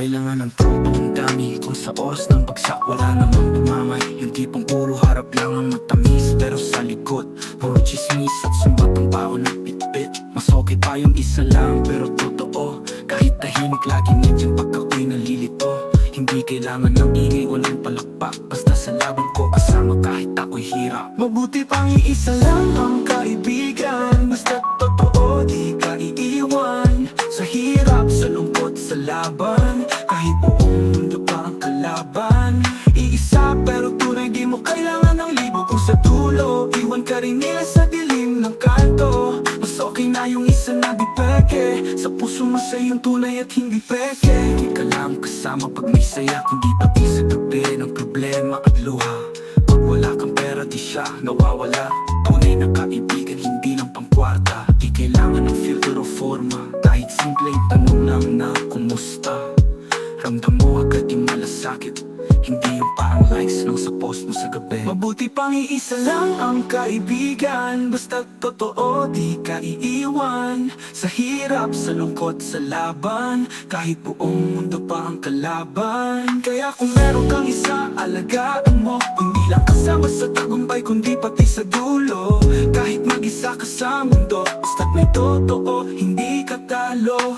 kailangan ng tropa ang dami. Kung sa os ng bagsak wala namang tumamay Yung tipong puro harap lang ang matamis Pero sa likod, puro chismis At sumbatang baon ng pitbit Mas okay pa yung isa lang pero totoo. Kahit tahimik lagi nandiyan pag ako'y nalilito. Hindi kailangan ng ingay walang palakpak. Basta sa laban ko kasama kahit ako'y hirap. Mabuti pang iisa lang ang kaibigan laban. Kahit buong mundo pa ang kalaban. Iisa pero tunay di mo kailangan ng libo Kung sa dulo, iwan ka rin nila sa dilim ng kanto. Mas okay na yung isa na di peke. Sa puso mo sa iyong tunay at hindi peke. Di ka lang kasama pag may saya Kundi pati sa gabi ng problema at luha. Pag wala kang pera di siya nawawala. Tunay na kaibigan hindi lang pangkwarta. Di kailangan ng filter o forma simpleng tanong lang na kumusta? Ramdam mo agad yung malasakit. Hindi yung parang likes lang sa post mo sa gabi. Mabuti pang iisa lang ang kaibigan. Basta totoo di ka iiwan. Sa hirap, sa lungkot, sa laban. Kahit buong mundo pa ang kalaban. Kaya kung meron kang isa, alagaan mo. Hindi lang kasama sa tagumpay kundi pati sa dulo. Kahit mag-isa ka sa mundo Basta't may totoo, hindi talo